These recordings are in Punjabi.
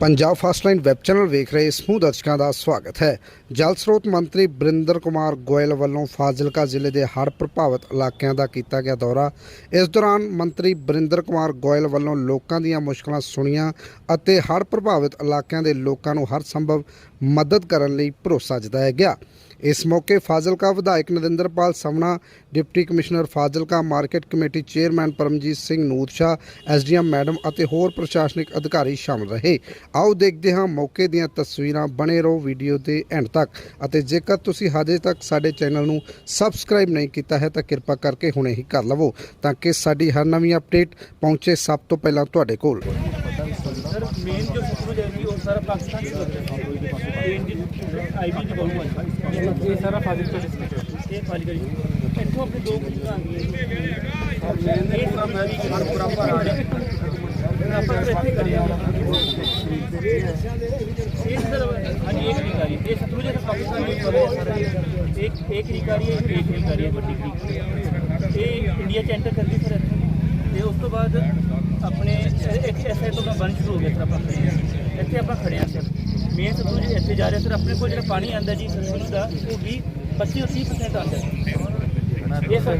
Punjab first line web channel ਵੇਖ ਰਹੇ ਸਮੂਹ ਦਰਸ਼ਕਾਂ ਦਾ ਸਵਾਗਤ ਹੈ। ਜਲ ਸਰੋਤ ਮੰਤਰੀ ਬਰਿੰਦਰ ਕੁਮਾਰ ਗੋਇਲ ਵੱਲੋਂ ਫਾਜ਼ਿਲਕਾ ਜ਼ਿਲ੍ਹੇ ਦੇ ਹੜ੍ਹ ਪ੍ਰਭਾਵਿਤ ਇਲਾਕਿਆਂ ਦਾ ਕੀਤਾ ਗਿਆ ਦੌਰਾ। ਇਸ ਦੌਰਾਨ ਮੰਤਰੀ ਬਰਿੰਦਰ ਕੁਮਾਰ ਗੋਇਲ ਵੱਲੋਂ ਲੋਕਾਂ ਦੀਆਂ ਮੁਸ਼ਕਲਾਂ ਸੁਣੀਆਂ ਅਤੇ ਹੜ੍ਹ ਪ੍ਰਭਾਵਿਤ ਇਲਾਕਿਆਂ ਦੇ ਲੋਕਾਂ ਨੂੰ ਹਰ ਸੰਭਵ ਮਦਦ ਕਰਨ ਲਈ ਭਰੋਸਾ ਜਤਾਇਆ ਗਿਆ। ਇਸ ਮੌਕੇ ਫਾਜ਼ਿਲਕਾ ਵਿਧਾਇਕ Narinderpal Samana, deputy commissioner Fazilka market committee chairman Paramjit Singh ਨੂਦਸ਼ਾ SDM madam ਅਤੇ ਹੋਰ ਪ੍ਰਸ਼ਾਸਨਿਕ ਅਧਿਕਾਰੀ ਸ਼ਾਮਲ ਰਹੇ। ਆਓ ਦੇਖਦੇ ਹਾਂ ਮੌਕੇ ਦੀਆਂ ਤਸਵੀਰਾਂ ਬਣੇ ਰਹੋ ਵੀਡੀਓ ਦੇ ਐਂਡ ਤੱਕ। ਅਤੇ ਜੇਕਰ ਤੁਸੀਂ ਹਜੇ ਤੱਕ ਸਾਡੇ ਚੈਨਲ ਨੂੰ ਸਬਸਕ੍ਰਾਈਬ ਨਹੀਂ ਕੀਤਾ ਹੈ ਤਾਂ ਕਿਰਪਾ ਕਰਕੇ ਹੁਣੇ ਹੀ ਕਰ ਲਵੋ ਤਾਂ ਕਿ ਸਾਡੀ ਹਰ ਨਵੀਂ ਅਪਡੇਟ ਪਹੁੰਚੇ ਸਭ ਤੋਂ ਪਹਿਲਾਂ ਤੁਹਾਡੇ ਕੋਲ। सर मेन जो सूत्रों जाएगी वो सारा पाकिस्तान से आई बी की बहुमत मतलब ये सारा फाजिल ये फाजिल का अपने दो हाँ एक एक रिकारी है, एक रिकारी है बड़ी ये इंडिया से एंटर कर दी सर ਤੇ ਉਸ ਤੋਂ ਬਾਅਦ ਆਪਣੇ ਇੱਕ ਐਸਆਈ ਤੋਂ ਬੰਦ ਸ਼ੁਰੂ ਹੋ ਗਿਆ ਸਰ ਆਪਾਂ ਇੱਥੇ ਆਪਾਂ ਖੜੇ ਹਾਂ ਸਰ ਮੇਨ ਸਤਲੁਜ ਜੀ ਇੱਥੇ ਜਾ ਰਿਹਾ ਸਰ ਆਪਣੇ ਕੋਲ ਜਿਹੜਾ ਪਾਣੀ ਆਂਦਾ ਜੀ ਸਤਲੁਜ ਦਾ, ਉਹ ਵੀ 25 ਤੋਂ 30% ਆਂਦਾ ਇਹ ਸਰ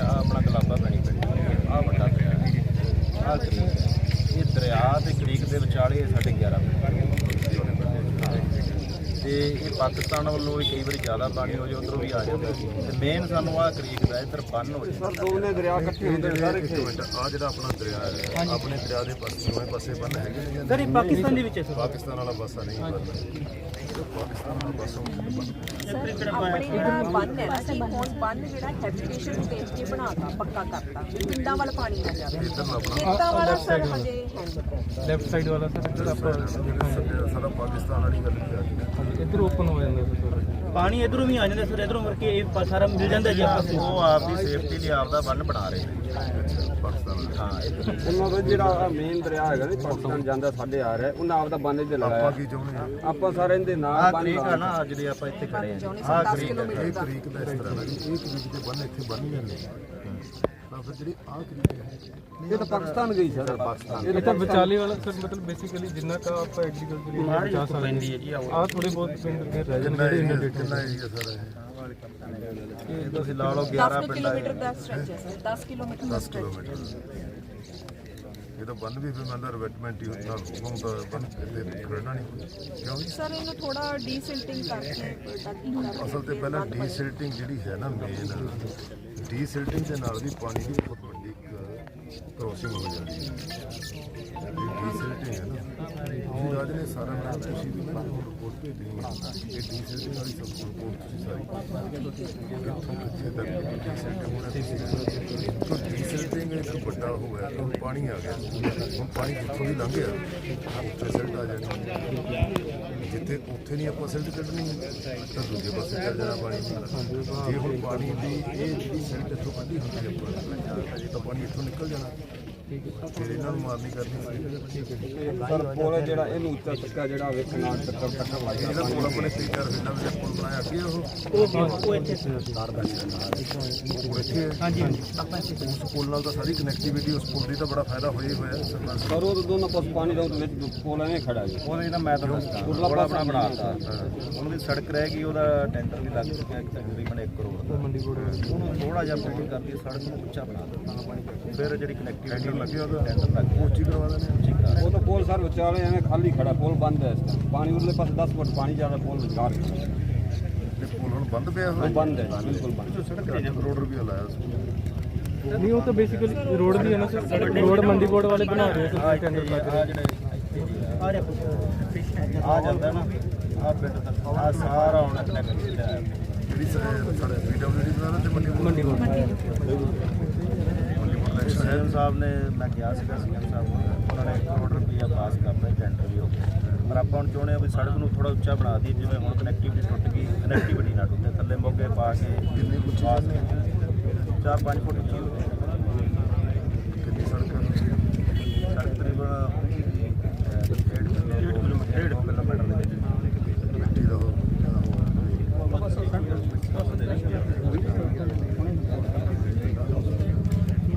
ਆਪਣਾ ਗਲਾਬਾ ਪੈਣੀ ਪੈਣੀ ਆ ਵੱਡਾ ਦਰਿਆ ਆ ਕਰੀਕ ਇਹ ਦਰਿਆ ਤੇ ਕਰੀਕ ਦੇ ਵਿਚਾਲੇ ਸਾਡੇ 11 ਤੇ ਇਹ ਪਾਕਿਸਤਾਨ ਵੱਲੋਂ ਵੀ ਕਈ ਵਾਰੀ ਜ਼ਿਆਦਾ ਪਾਣੀ ਹੋ ਜਾਏ ਉਧਰੋਂ ਵੀ ਆ ਜਾਂਦਾ ਤੇ ਮੇਨ ਸਾਨੂੰ ਆ ਕਰੀਕ ਦਾ ਇੱਧਰ ਬੰਨ ਹੋ ਜਾਂਦਾ। ਸਰ ਦੋਨੇ ਦਰਿਆ ਇਕੱਠੇ ਹੁੰਦੇ ਨੇ ਸਾਰੇ ਆ ਜਿਹੜਾ ਆਪਣਾ ਦਰਿਆ ਹੈ ਆਪਣੇ ਦਰਿਆ ਦੇ ਪਾਸੇ ਦੋਵੇਂ ਪਾਸੇ ਬੰਨ ਹੈਗੇ ਨੇ ਜਾਂ ਸਰ ਇਹ ਪਾਕਿਸਤਾਨ ਦੇ ਵਿੱਚ ਹੈ ਸਰ। ਪਾਕਿਸਤਾਨ ਵਾਲਾ ਪਾਸਾ ਨਹੀਂ ਬੰਨ ਪਾਕਿਸਤਾਨ ਵਾਲਾ ਪਾਸਾ ਆਪਣੇ ਜਿਹੜਾ ਬੰਨ ਹੈ ਨਾ ਕਿ ਹੁਣ ਬੰਨ ਜਿਹੜਾ ਹੈਬਿਟੇਸ਼ਨ ਸਟੇਜ ਤੇ ਬਣਾਤਾ ਪੱਕਾ ਕਰਤਾ ਵੀ ਪਿੰਡਾਂ ਵੱਲ ਪਾਣੀ ਨਾ ਜਾਵੇ ਖੇਤਾਂ ਵਾਲਾ ਸਰ ਹਜੇ ਹੈ ਨਹੀਂ ਲੈਫਟ ਸਾਈਡ ਵਾਲਾ ਸਰ ਸਾਡਾ ਪਾਕਿਸਤਾਨ ਵਾਲੀ ਗੱਲ ਨਹੀਂ ਇੱਧਰ ਓਪਨ ਹੋ ਜਾਂਦਾ ਸਰ। ਪਾਣੀ ਇਧਰੋਂ ਵੀ ਆ ਜਾਂਦਾ ਸਰ ਇਧਰੋਂ ਕਰਕੇ ਇਹ ਸਾਰਾ ਮਿਲ ਜਾਂਦਾ ਜੀ ਆਪਸ ਵਿੱਚ ਉਹ ਆਪ ਦੀ ਸੇਫਟੀ ਲਈ ਆਪ ਦਾ ਬੰਨ ਬਣਾ ਰਹੇ ਨੇ। ਪਾਕਿਸਤਾਨ ਹਾਂ ਉਹਨਾਂ ਦਾ ਜਿਹੜਾ ਮੇਨ ਦਰਿਆ ਹੈਗਾ ਨਾ ਪਾਕਿਸਤਾਨ ਜਾਂਦਾ ਸਾਡੇ ਆ ਰਿਹਾ ਉਹਨਾਂ ਬੰਨ ਆਪਾਂ ਲਗਾਇਆ। ਕੀ ਚਾਹੁੰਦੇ ਆ? ਆਪਾਂ ਸਾਰੇ ਇਹਦੇ ਆਹ ਕਰੀਕ ਆ ਨਾ ਜਿਹੜੇ ਆਪਾਂ ਇੱਥੇ ਖੜੇ ਆ। ਆਹ ਕਰੀਕ ਹੈ ਦਾ। ਕਰੀਕ ਦਾ ਇਸ ਤਰ੍ਹਾਂ ਦਾ ਇਹ ਕਰੀਕ ਦੇ ਬੰਨ ਇੱਥੇ ਬੰਨ ਜਾਂਦੇ ਤਾਂ ਫਿਰ ਜਿਹੜੀ ਆਹ ਕਰੀਕ ਹੈ ਇਹ ਤਾਂ ਪਾਕਿਸਤਾਨ ਗਈ ਸਰ। ਪਾਕਿਸਤਾਨ ਇਹ ਤਾਂ ਵਿਚਾਲੇ ਵਾਲਾ ਸਰ ਮਤਲਬ ਬੇਸਿਕਲੀ ਜਿੰਨਾ ਕਾ ਆਪਾਂ ਐਗਰੀਕਲਚਰ ਏਰੀਆ ਬਚਾ ਸਕਦੇ ਹੈ ਜੀ ਆਹ ਆ ਥੋੜੇ ਬਹੁਤ ਪਿੰਡ ਦੇ ਰਹਿ ਕਿੰਨਾ ਜਾਂਦੇ ਏਰੀਆ ਜਿਹੜੇ ਕਿੰਨਾ ਏਰੀਆ ਸਾਰਾ ਇਹ। ਇਹ ਤੁਸੀਂ ਲਾ ਲਓ 10 11 ਪਿੰਡ ਕਿਲੋਮੀਟਰ ਹੈ ਦਾ ਸਟ੍ਰੈਚ ਹੈ ਸਰ 10 ਕਿਲੋਮੀਟਰ ਦਾ 10 ਸਟ੍ਰੈਚ ਕਿਲੋਮੀਟਰ ਇਹ ਤਾਂ ਬੰਨ ਵੀ ਫਿਰ ਮੈਂ ਅੰਦਰ ਰਿਵੈਟਮੈਂਟ ਹੀ ਹੁੰਦਾ ਹੁਕਮ ਤਾਂ ਬੰਨ ਕਿਤੇ ਖੜਨਾ ਨਹੀਂ। ਕਿਉਂ? ਸਰ ਇਹਨੂੰ ਥੋੜਾ ਡੀਸਿਲਟਿੰਗ ਕਰਕੇ ਅਸਲ ਤੇ ਪਹਿਲਾਂ ਡੀਸਿਲਟਿੰਗ ਜਿਹੜੀ ਹੈ ਨਾ ਮੇਨ ਡੀਸਿਲਟਿੰਗ ਦੇ ਨਾਲ ਵੀ ਪਾਣੀ ਦੀ ਬਹੁਤ ਵੱਡੀ ਕ੍ਰੋਸਿੰਗ ਹੋ ਜਾਂਦੀ ਹੈ। ਡੀਸਿਲਟਿੰਗ ਹੈ ਨਾ। ਜੀ ਰਾਜ ਨੇ ਸਾਰਾ ਨਾਮ ਤੁਸੀਂ ਵੀ ਮੈਨੂੰ ਰਿਪੋਰਟ ਭੇਜੀ ਹੈ ਇਹ ਡੀਸਿਲਟਿੰਗ ਵਾਲੀ ਸਭ ਰਿਪੋਰਟ ਤੁਸੀਂ ਸਾਰੀ ਕਿੱਥੋਂ ਕਿੱਥੇ ਤੱਕ ਡੀਸਿਲਟਿੰਗ ਹੋਣਾ ਤੁਸੀਂ ਡੀਸਿਲਟਿੰਗ ਇੱਕ ਵੱਡਾ ਹੋ ਗਿਆ, ਹੁਣ ਪਾਣੀ ਆ ਗਿਆ। ਹੁਣ ਪਾਣੀ ਜਿੱਥੋਂ ਦੀ ਲੰਘ ਗਿਆ? ਉੱਥੇ ਸਿਲਟ ਆ ਜਾਣੀ ਜਿੱਥੇ ਉੱਥੇ ਨਹੀਂ ਆਪਾਂ ਸਿਲਟ ਕੱਢਣੀ ਤਾਂ ਦੂਜੇ ਪਾਸੇ ਚੱਲ ਜਾਣਾ ਪਾਣੀ। ਜੇ ਹੁਣ ਪਾਣੀ ਦੀ ਇਹ ਜਿਹੜੀ ਸਿਲਟ ਇੱਥੋਂ ਕੱਢੀ ਹੁੰਦੀ ਹੈ ਆਪਾਂ, ਤਾਂ ਪਾਣੀ ਇੱਥੋਂ ਨਿਕਲ ਜਾਣਾ। ਫਿਰ ਇਹਨਾਂ ਨੂੰ ਮਾਰਨੀ ਕਰਨੀ ਸਰ ਪੁਲ ਜਿਹੜਾ ਇਹਨੂੰ ਉੱਚਾ ਚੱਕਾ ਜਿਹੜਾ ਵੇਖਣ ਟੱਕਰ ਟੱਕਰ ਲੱਗ ਜਿਹੜਾ ਕੋਲ ਆਪਣੇ ਤਿੰਨ ਚਾਰ ਫਿੰਡਾਂ ਵਿੱਚ ਪੁਲ ਬਣਾਇਆ ਅੱਗੇ ਉਹ। ਉਹ ਇੱਥੇ ਸਰ ਉਹ ਇੱਥੇ ਹੈ। ਹਾਂਜੀ ਹਾਂਜੀ। ਉਸ ਪੁਲ ਨਾਲ ਤਾਂ ਸਾਰੀ ਕਨੈਕਟੀਵਿਟੀ ਉਸ ਪੁਲ ਦੀ ਤਾਂ ਬੜਾ ਫਾਇਦਾ ਹੋਇਆ ਹੀ ਹੋਇਆ। ਸਰ ਉਹ ਦੋਨੋਂ ਪਾਸੇ ਪਾਣੀ ਦਾ ਵਿੱਚ ਪੁਲ ਐਵੇਂ ਖੜਾ ਜੀ। ਉਹਦੇ ਨਾਲ ਮੈਂ ਤਾਂ ਦੱਸਦਾ ਉਰਲਾ ਆਪਣਾ ਬਣਾਤਾ। ਉਹਨਾਂ ਦੀ ਸੜਕ ਰਹਿ ਗਈ ਉਹਦਾ ਟੈਂਡਰ ਵੀ ਲੱਗ ਚੁੱਕਿਆ ਇੱਕ ਤਕਰੀਬਨ 1 ਕਰੋੜ ਦਾ। ਉਹਨੂੰ ਥੋੜਾ ਜਿਹਾ ਪੋਲ ਕਰਦੀ ਸੜਕ ਨੂੰ ਉੱਚਾ ਬਣਾ ਦਿੱਤਾ ਫਿਰ ਜਿਹੜੀ ਕਨੈਕਟੀਵਿਟੀ ਲੱਗਿਆ ਉਹਦਾ। ਟੈਂਡਰ ਲੱਗ ਗਿਆ ਉੱਚੀ ਕਰਵਾ ਦਿੰਦੇ ਉੱਚੀ ਕਰਾ ਉਹ ਤਾਂ ਪੁਲ ਸਰ ਵਿਚਾਲੇ ਐਵੇਂ ਖਾਲੀ ਖੜਾ ਪੁਲ ਬੰਦ ਹੈ ਇਸ ਟਾਈਮ ਪਾਣੀ ਉਰਲੇ ਪਾਸੇ 10 ਫੁੱਟ ਪਾਣੀ ਜ਼ਿਆਦਾ ਪੁਲ ਵਿਚਾਰ ਤੇ ਪੁਲ ਹੁਣ ਬੰਦ ਪਿਆ ਉਹ ਹੋਇਆ ਬੰਦ ਹੈ ਬਿਲਕੁਲ ਬੰਦ। ਸੜਕ ਤੇ ਕਰੋੜ ਰੁਪਇਆ ਲਾਇਆ ਉਸ ਨਹੀਂ ਉਹ ਤਾਂ ਬੇਸਿਕਲੀ ਰੋਡ ਦੀ ਹੈ ਨਾ ਸਰ। ਰੋਡ ਮੰਡੀ ਬੋਰਡ ਵਾਲੇ ਬਣਾ ਰਹੇ ਸਰ ਟੈਂਡਰ ਲਾ ਕੇ ਆ ਜਿਹੜੇ ਆ ਆ ਜਾਂਦਾ ਨਾ। ਆ ਪਿੰਡ ਤੱਕ ਆ ਸਾਰਾ ਹੁਣ ਕਨੈਕਟ ਕੀਤਾ ਜਿਹੜੀ ਸਾਡੇ ਪੀਡਬਲਯੂਡੀ ਬਣਾ ਤੇ ਮੰਡੀ ਮੰਡੀ ਬੋਰਡ। ਸੀਐਮ ਸਾਹਿਬ ਨੇ ਮੈਂ ਕਿਹਾ ਸੀਗਾ ਸੀਐਮ ਸਾਹਿਬ ਨੂੰ ਉਹਨਾਂ ਨੇ 1 ਕਰੋੜ ਰੁਪਈਆ ਪਾਸ ਕਰਤਾ ਟੈਂਡਰ ਵੀ ਹੋ ਗਿਆ। ਪਰ ਆਪਾਂ ਹੁਣ ਚਾਹੁੰਦੇ ਆ ਵੀ ਸੜਕ ਨੂੰ ਥੋੜਾ ਉੱਚਾ ਬਣਾ ਦਈਏ ਜਿਵੇਂ ਹੁਣ ਕਨੈਕਟੀਵਿਟੀ ਟੁੱਟ ਗਈ ਕਨੈਕਟੀਵਿਟੀ ਨਾ ਟੁੱਟੇ ਥੱਲੇ ਮੋਗੇ ਪਾ ਕੇ ਕਿੰਨੀ ਕੁ ਪਾਸ 4-5 ਫੁੱਟ ਉੱਚੀ ਹੋ ਸੜਕ ਹੈ ਸੜਕ ਤਕਰੀਬਨ 1.5 ਕਿਲੋਮੀਟਰ 1.5 ਕਿਲੋਮੀਟਰ ਦੇ ਵਿੱਚ ਮਿੱਟੀ ਦਾ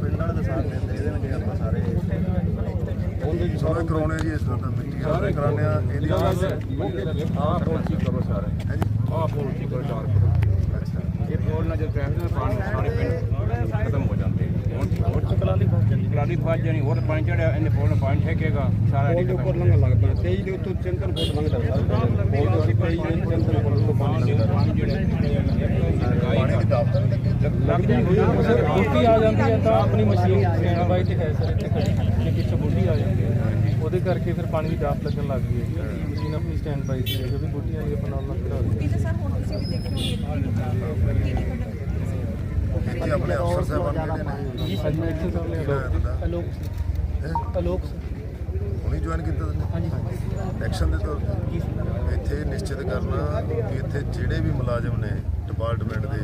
ਪਿੰਡਾਂ ਦੇ ਸਾਥ ਦਿੰਦੇ ਇਹਦੇ ਨਾਲ ਆਪਾਂ ਸਾਰੇ ਸਾਰੇ ਕਰਾਉਣੇ ਜੀ ਇਸ ਤਰ੍ਹਾਂ ਦਾ ਮਿੱਟੀ ਵਾਲੇ ਕਰਾਉਣੇ ਆ ਇਹਦੀ ਆਹ ਪੋਲਿਸੀ ਕਰੋ ਸਾਰੇ ਹਾਂਜੀ ਆਹ ਪੋਲਿਸੀ ਕਰੋ ਚਾਰ ਕਰੋ ਅੱਛਾ ਇਹ ਪੋਲ ਨਾਲ ਜਦ ਟ੍ਰੈਫਿਕ ਦਾ ਪਾਣੀ ਸਾਰੇ ਪਿੰਡ ਖਤਮ ਹੋ ਜਾਂਦੇ ਹੁਣ ਹੋਰ ਚ ਕਲਾਲੀ ਫਸ ਜਾਂਦੀ ਕਲਾਲੀ ਫਸ ਜਾਣੀ ਹੋਰ ਪਾਣੀ ਚੜਿਆ ਇਹਨੇ ਪੋਲ ਨੂੰ ਪਾਣੀ ਠੇਕੇਗਾ ਸਾਰਾ ਪੋਲ ਦੇ ਉੱਪਰ ਲੰਘਣ ਲੱਗਦਾ ਤੇਈ ਦੇ ਉੱਤੋਂ ਚਿੰਤਨ ਫੁੱਟ ਲੰਘਦਾ ਸਰ ਪੋਲ ਦੇ ਅਸੀਂ ਤੇਈ ਦੇ ਚਿੰਤਨ ਫੁੱਟ ਤੋਂ ਪਾਣੀ ਲੰਘਦਾ ਪਾਣੀ ਜਿਹੜੇ ਪਾਣੀ ਦੀ ਦਾਬ ਤਾਂ ਨਹੀਂ ਲੱਗੀ ਲੱਗ ਜਾਂਦੀ ਸਰ ਬੁੱਢੀ ਆ ਜਾਂਦੀ ਹੈ ਤਾਂ ਆਪਣੀ ਮਸ਼ੀਨ ਸਟੈਂਡ ਬਾਈ ਤੇ ਹੈ ਸਰ ਇੱਥੇ ਖੜੀ ਜੇ ਪਿੱਛੇ ਬੁੱਢੀ ਆ ਜਾਂਦੀ ਹੈ। ਉਹਦੇ ਕਰਕੇ ਫਿਰ ਪਾਣੀ ਦੀ ਡਾਪ ਲੱਗਣ ਲੱਗ ਗਈ ਹੈ। ਮਸ਼ੀਨ ਆਪਣੀ ਸਟੈਂਡ ਬਾਈ ਤੇ ਹੈ। ਜੋ ਵੀ ਬੁੱਢੀ ਆਉਂਦੀ ਹੈ ਆਪਣਾ ਨਾਲ ਖੜਾ ਹੋ ਇਹ ਤਾਂ ਸਰ ਹੁਣ ਤੁਸੀਂ ਵੀ ਦੇਖਿਓ ਕਿਹੜੀ ਇੱਥੇ ਆਪਣੇ ਅਫਸਰ ਸਾਹਿਬਾਨ ਜਿਹੜੇ ਨੇ? ਜੀ ਸਰ ਮੈਂ ਇੱਥੇ ਸਰ ਲਿਆ ਅਲੋਕ ਹੈਂ? ਅਲੋਕ ਹੁਣੀ ਜੁਆਇਨ ਕੀਤਾ ਤੁਸੀਂ? ਹਾਂਜੀ ਐਕਸ਼ਨ ਦੇ ਤੌਰ ਤੇ? ਇੱਥੇ ਨਿਸ਼ਚਿਤ ਕਰਨਾ ਕਿ ਇੱਥੇ ਜਿਹੜੇ ਵੀ ਮੁਲਾਜ਼ਮ ਨੇ ਡਿਪਾਰਟਮੈਂਟ ਦੇ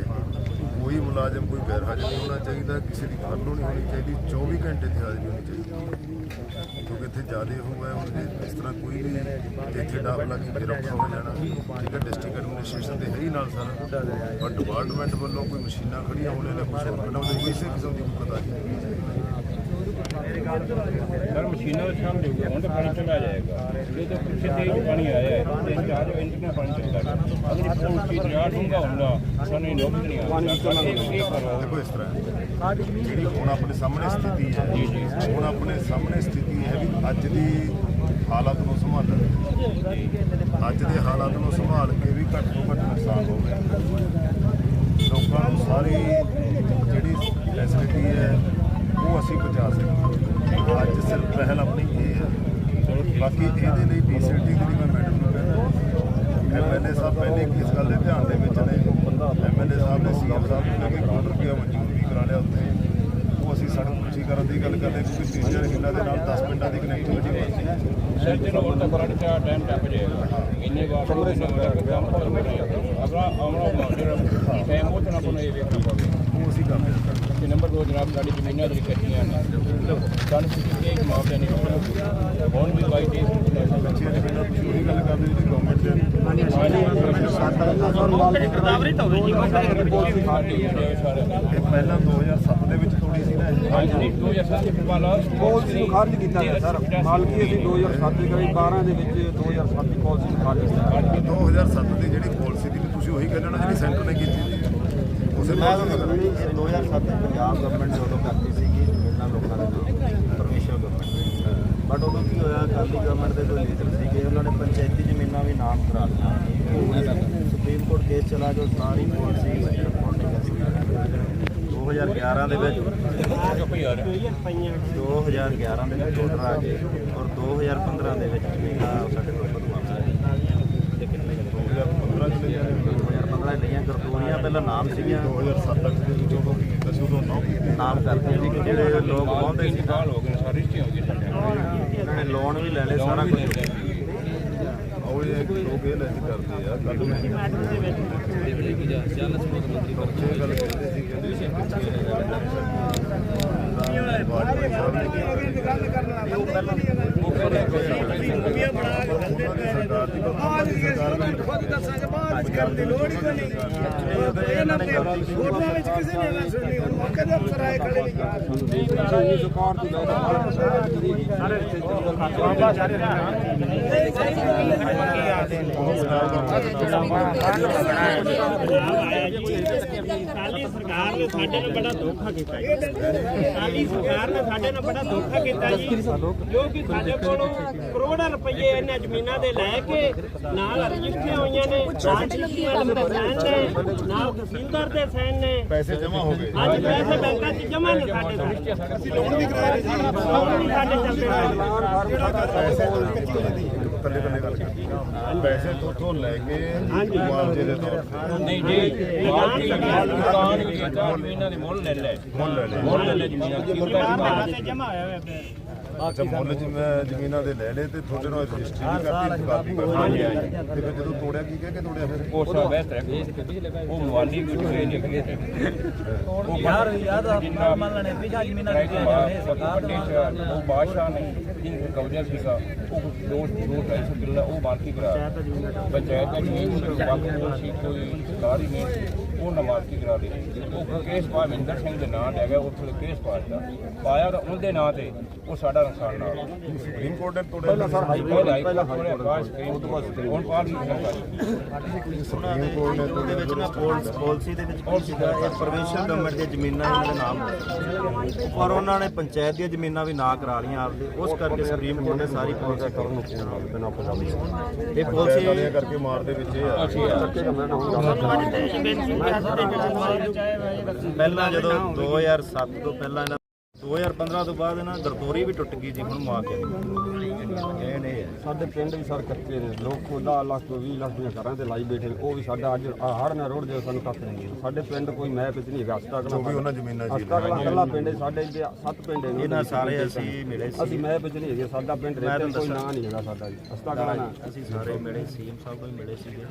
ਕੋਈ ਮੁਲਾਜ਼ਮ, ਕੋਈ ਗੈਰ ਹਾਜ਼ਰ ਨਹੀਂ ਹੋਣਾ ਚਾਹੀਦਾ, ਕਿਸੇ ਦੀ ਖੱਲੋ ਨਹੀਂ ਹੋਣੀ ਚਾਹੀਦੀ 24 ਘੰਟੇ 'ਤੇ ਹਾਜ਼ਰੀ ਹੋਣੀ ਚਾਹੀਦੀ। ਕਿਉਂਕਿ ਇੱਥੇ ਜ਼ਿਆਦਾ ਹੋਊਗਾ, ਹੁਣ ਇਸ ਤਰ੍ਹਾਂ ਕੋਈ ਵੀ ਜੇ ਇੱਥੇ ਡਾਬ ਲੱਗੀ ਫਿਰ ਔਖਾ ਹੋ ਜਾਣਾ, ਠੀਕ ਹੈ ਡਿਸਟ੍ਰਿਕਟ ਐਡਮਿਨਿਸਟ੍ਰੇਸ਼ਨ ਦੇ ਹੈ ਹੀ ਨਾਲ ਸਾਰਾ। ਪਰ ਡਿਪਾਰਟਮੈਂਟ ਵੱਲੋਂ ਕੋਈ ਮਸ਼ੀਨਾਂ ਖੜੀਆਂ ਹੋਣੇ ਨੇ ਕੁਛ ਹੋਰ ਬਣਾਉਂਦੇ ਕਿਸੇ ਕਿਸਮ ਦੀ ਕੋਈ ਪਤਾ ਨਹੀਂ ਮਸ਼ੀਨਾਂ ਦੇ ਸਾਹਮਣੇ ਹੋਊਗਾ ਹੁਣ ਤਾਂ ਪਾਣੀ ਚਲਾ ਜਾਏਗਾ। ਜੇ ਤਾਂ ਪਿੱਛੇ ਤੇਜ਼ ਪਾਣੀ ਆਇਆ ਹੈ ਤੇ ਚਾਰ ਇੰਚ ਨਾਲ ਪਾਣੀ ਚੱਲਦਾ ਅਗਰ ਕੋਈ ਚੀਜ਼ ਰਿਆੜ ਹੋਊਗਾ ਹੁੰਦਾ ਸਾਨੂੰ ਨੋਕ ਨਹੀਂ ਆਉਂਦਾ। ਦੇਖੋ ਇਸ ਤਰ੍ਹਾਂ। ਜਿਹੜੀ ਹੁਣ ਆਪਣੇ ਸਾਹਮਣੇ ਸਥਿਤੀ ਹੈ ਹੁਣ ਆਪਣੇ ਸਾਹਮਣੇ ਸਥਿਤੀ ਹੈ ਵੀ ਅੱਜ ਦੀ ਹਾਲਤ ਨੂੰ ਸੰਭਾਲਣ ਅੱਜ ਦੇ ਹਾਲਾਤ ਨੂੰ ਸੰਭਾਲ ਕੇ ਵੀ ਘੱਟ ਤੋਂ ਘੱਟ ਨੁਕਸਾਨ ਹੋਵੇ ਲੋਕਾਂ ਨੂੰ ਸਾਰੀ ਟਾਈਮ ਉਹ ਨਾ ਕੋਨੇ ਵੇਖਣਾ ਪਵੇ ਉਹ ਅਸੀਂ ਕਰਦੇ ਨੰਬਰ 2 ਜਨਾਬ, ਸਾਡੀ ਜ਼ਮੀਨਾਂ ਦੀ ਕੱਟੀਆਂ ਨੇ ਸਾਨੂੰ ਕਿਸੇ ਇੱਕ ਮਾਪਿਆ ਨਹੀਂ ਹੋਣਾ ਹੁਣ ਵੀ ਬਾਈ ਦੇ ਬੱਚਿਆਂ ਦੇ ਬਿਨਾਂ ਤੁਸੀਂ ਉਹੀ ਗੱਲ ਕਰਦੇ ਜਿਹੜੀ ਗਵਰਨਮੈਂਟ ਦੇ ਗਰਦਾਵਰੀ ਤਾਂ ਹੋਵੇ ਜੀ ਪਹਿਲਾਂ 2007 ਦੇ ਵਿੱਚ ਤੋੜੀ ਸੀ ਨਾ ਹਾਂਜੀ 2007 ਦੇ ਵਾਲਾ ਪਾਲਿਸੀ ਨੂੰ ਖਾਰਜ ਕੀਤਾ ਗਿਆ ਸਰ ਮਾਲਕੀ ਅਸੀਂ 2007 ਦੀ ਕਰੀ 12 ਦੇ ਵਿੱਚ 2007 ਦੀ ਪਾਲਿਸੀ ਨੂੰ ਖਾਰਜ ਕੀਤਾ 2007 ਦੀ ਜਿਹੜੀ ਪਾਲਿਸੀ ਦੀ ਤੁਸੀਂ ਉਹੀ ਕਹਿਣਾ ਜਿਹੜੀ ਸੈਂਟਰ ਨੇ ਕੀਤੀ ਸੀ ਉਸੇ ਪਾਲਿਸੀ 2007 ਪੰਜਾਬ ਗਵਰਨਮੈਂਟ ਨੇ ਉਦੋਂ ਕਰਤੀ ਸੀਗੀ ਜ਼ਮੀਨਾਂ ਲੋਕਾਂ ਦੇ ਨਾਮ ਗਵਰਨਮੈਂਟ ਬਟ ਉਦੋਂ ਕੀ ਹੋਇਆ ਅਕਾਲੀ ਗਵਰਨਮੈਂਟ ਦੇ ਕੋਈ ਲੀਡਰ ਸੀਗੇ, ਉਹਨਾਂ ਨੇ ਪੰਚਾਇਤੀ ਜ਼ਮੀਨਾਂ ਵੀ ਨਾਮ ਕਰਾ ਲਈਆਂ। ਕੋਰਟ ਕੇਸ ਚਲਾ ਕੇ ਉਹ ਸਾਰੀ ਪਾਲਿਸੀ ਵਜਨ ਪਾਉਣ ਦੀ 2011 ਦੇ ਵਿੱਚ 2011 ਦੇ ਵਿੱਚ ਆਰਡਰ ਆ ਗਏ ਔਰ 2015 ਦੇ ਵਿੱਚ ਸਾਡੇ ਕੋਲ ਬਦਲਾਅ ਆਇਆ ਲੇਕਿਨ 2015 ਚ ਲਿਆ 2015 ਲਈਆਂ ਗਰਦੂਰੀਆਂ ਪਹਿਲਾਂ ਨਾਮ ਸੀਗੀਆਂ। 2007 ਤੱਕ ਦੇ ਵਿੱਚ ਉਦੋਂ ਕੀ ਕੀਤਾ ਸੀ ਉਦੋਂ ਨਾਮ ਕਰਦੇ ਸੀ ਕਿ ਜਿਹੜੇ ਲੋਕ ਪਾਉਂਦੇ ਸੀ ਸਾਲ ਹੋ ਗਏ ਸਾਰੀ ਰਿਸ਼ਤੇ ਹੋ ਨੇ ਲੋਨ ਵੀ ਲੈ ਲਏ ਸਾਰਾ ਕੁਝ ਲੋਕ ਇਹ ਲੈ ਕੇ ਕਰਦੇ ਆ। ਕੱਲ ਨੂੰ ਇਹ ਗੱਲ ਕਹਿੰਦੇ ਸੀ ਕਹਿੰਦੇ ਸੀ ਖੁਦ ਦੱਸਾਂਗੇ ਬਾਤ ਕਰਨ ਦੀ ਲੋੜ ਹੀ ਕੋਈ ਨਹੀਂ। ਇਹਨਾਂ ਨੇ ਫੋਟੋਆਂ ਵਿੱਚ ਕਿਸੇ ਨੇ ਨਾ ਸੁਣੀ, ਹੁਣ ਮੌਕੇ ਦੇ ਅਫਸਰ ਆਏ ਖੜੇ ਨਹੀਂ ਸਰਕਾਰ ਦੀ ਸਰਕਾਰ ਨੇ ਸਾਡੇ ਨਾਲ ਬੜਾ ਧੋਖਾ ਕੀਤਾ ਜੀ। ਕਾਲੀ ਸਰਕਾਰ ਨੇ ਸਾਡੇ ਨਾਲ ਬੜਾ ਧੋਖਾ ਕੀਤਾ ਜੀ। ਜੋ ਕਿ ਸਾਡੇ ਕੋਲੋਂ ਕਰੋੜਾਂ ਰੁਪਏ ਇਹਨਾਂ ਜ਼ਮੀਨਾਂ ਦੇ ਲੈ ਕੇ ਨਾਲ ਰਜਿਸਟਰੀਆਂ ਹੋਈਆਂ ਨੇ ਨਾਲ ਦੇ ਤਹਿਸੀਲਦਾਰ ਦੇ ਸਾਈਨ ਨੇ। ਪੈਸੇ ਜਮ੍ਹਾਂ ਹੋ ਗਏ। ਅੱਜ ਪੈਸੇ ਬੈਂਕਾਂ 'ਚ ਜਮ੍ਹਾਂ ਨੇ ਸਾਡੇ ਕੋਲ। ਅਸੀਂ ਲੋਨ ਵੀ ਕਰਾਏ ਜੀ। ਸਾਡੇ ਚੱਲਦੇ ਪਏ ਕੱਲੇ ਕੱਲੇ ਗੱਲ ਕਰਦੀ ਪੈਸੇ ਤੋਂ ਤੋਂ ਲੈ ਕੇ ਮੁਆਵਜ਼ੇ ਦੇ ਤੌਰ ਤੇ। ਨਹੀਂ ਜੀ ਦੁਕਾਨ ਵੀ ਜ਼ਮੀਨਾਂ ਦੇ ਮੁੱਲ ਲੈ ਲੈ। ਮੁੱਲ ਲੈ ਲਏ ਮੁੱਲ ਲੈ ਲੈ ਜ਼ਮੀਨਾਂ। ਦੀ ਪੈਸੇ ਜਮ੍ਹਾਂ ਹੋਇਆ ਅੱਛਾ ਮੁੱਲ ਜਿਵੇਂ ਜ਼ਮੀਨਾਂ ਦੇ ਲੈ ਲਏ ਤੇ ਤੁਹਾਡੇ ਨਾਲ ਰਜਿਸਟਰੀ ਵੀ ਕਰਤੀ ਕਾਪੀ ਕਰਤੀ। ਤੇ ਫਿਰ ਜਦੋਂ ਤੋੜਿਆ ਕੀ ਕਹਿ ਕੇ ਤੋੜਿਆ ਫਿਰ? ਉਹ ਸਭ ਬੈਸਟ ਹੈ ਉਹ ਮਵਾਲੀ ਵੀ ਟੁਕੇ ਨਹੀਂ ਕਰੇ ਉਹ ਯਾਰ ਯਾਦ ਆਪ ਮੰਨ ਲੈਣੇ ਪਿਛਾ ਜ਼ਮੀਨਾਂ ਦੀ ਉਹ ਬਾਦਸ਼ਾਹ ਨੇ ਜਿਨ ਕਬਜ਼ਾ ਸੀਗਾ ਉਹ ਦੋ ਦੋ ਢਾਈ ਸੌ ਕਿੱਲਾ ਉਹ ਮਾਲਕੀ ਕਰਾ ਪੰਚਾਇਤ ਦਾ ਜ਼ਮੀਨ ਬਾਕੀ ਕੋਈ ਸਰਕਾਰ ਹੀ ਨਹੀਂ। ਉਹ ਨਮਾਜ਼ੀ ਕਰਾ ਲਈ ਉਹ ਕੇਸ ਪਾ ਮਹਿੰਦਰ ਸਿੰਘ ਦੇ ਨਾਂ ਲੈ ਗਿਆ ਉੱਥੇ ਕੇਸ ਪਾ ਦਿੱਤਾ। ਪਾਇਆ ਤਾਂ ਉਹਦੇ ਨਾਂ ਤੇ ਉਹ ਸਾਡਾ ਨੁਕਸਾਨ ਨਾਲ। ਸੁਪਰੀਮ ਕੋਰਟ ਨੇ ਤੋੜਿਆ। ਪਹਿਲਾਂ ਸਰ ਹਾਈ ਕੋਰਟ ਪਹਿਲਾਂ ਪਹਿਲਾਂ ਪਹਿਲਾਂ ਹਾਈ ਬਾਅਦ ਕੋਰਟ ਉਹ ਤੋਂ ਬਾਅਦ ਸੁਪਰੀਮ ਹੁਣ ਪਾਰ ਨਹੀਂ ਕਰਦਾ ਸੁਪਰੀਮ ਕੋਰਟ ਨੇ ਉਹਦੇ ਵਿੱਚ ਨਾ ਪੋਲਿਸ ਪਾਲਿਸੀ ਦੇ ਵਿੱਚ ਕੀ ਸੀਗਾ? ਇਹ ਪ੍ਰੋਵਿੰਸ਼ੀਅਲ ਗਵਰਨਮੈਂਟ ਦੀਆਂ ਜ਼ਮੀਨਾਂ ਇਹਨਾਂ ਦੇ ਨਾਮ। ਪਰ ਉਹਨਾਂ ਨੇ ਪੰਚਾਇਤ ਦੀਆਂ ਜ਼ਮੀਨਾਂ ਵੀ ਨਾ ਕਰਾ ਲੀਆਂ ਆਪਦੇ। ਉਸ ਕਰਕੇ ਸੁਪਰੀਮ ਕੋਰਟ ਨੇ ਸਾਰੀ ਪਾਲਿਸੀ ਕਰਨ ਨੂੰ ਬਿਨਾਂ ਨਹੀਂ ਇਹ ਪਾਲਿਸੀ ਕਰਕੇ ਮਾਰ ਦੇ ਵਿੱਚ ਇਹ ਆ। ਚੱਕੇ ਕਮਰੇ ਨਾਲ ਹੁਣ ਪਹਿਲਾਂ ਜਦੋਂ 2007 ਤੋਂ ਪਹਿਲਾਂ ਇਹਨਾਂ 2015 ਤੋਂ ਬਾਅਦ ਇਹਨਾਂ ਗਰਦੋਰੀ ਵੀ ਟੁੱਟ ਗਈ ਸੀ ਹੁਣ ਮੁਆ ਕੇ ਇਹ ਹੈ ਸਾਡੇ ਪਿੰਡ ਵੀ ਸਰ ਕੱਚੇ ਨੇ ਲੋਕ 10 ਲੱਖ ਤੋਂ 20 ਲੱਖ ਦੀਆਂ ਘਰਾਂ ਤੇ ਲਾਈ ਬੈਠੇ ਨੇ ਉਹ ਵੀ ਸਾਡਾ ਅੱਜ ਹੜ ਨਾ ਰੋਡ ਦੇ ਸਾਨੂੰ ਕੱਖ ਨਹੀਂ ਹੈ। ਸਾਡੇ ਪਿੰਡ ਕੋਈ ਮੈਪ ਵਿੱਚ ਨਹੀਂ ਹੈਗਾ ਹਸਤਾ ਜੋ ਵੀ ਉਹਨਾਂ ਜ਼ਮੀਨਾਂ ਸੀ। ਹਸਤਾ ਕਲਾ ਕੱਲਾ ਪਿੰਡ ਹੈ, ਸਾਡੇ ਇੱਥੇ ਸੱਤ ਪਿੰਡ ਨੇ ਇਹਨਾਂ ਸਾਰੇ ਅਸੀਂ ਮਿਲੇ ਸੀ। ਅਸੀਂ ਮੈਪ ਵਿੱਚ ਨਹੀਂ ਹੈਗੇ ਸਾਡਾ ਪਿੰਡ ਰਹਿਤੇ ਕੋਈ ਨਾਂ ਨਹੀਂ ਹੈਗਾ ਸਾਡਾ ਜੀ। ਹਸਤਾ ਕਲਾ ਨਾ ਅਸੀਂ ਸਾਰੇ ਮਿਲੇ ਸੀਐਮ ਸਾਹਿਬ ਨੂੰ ਵੀ ਮਿਲੇ ਸੀਗੇ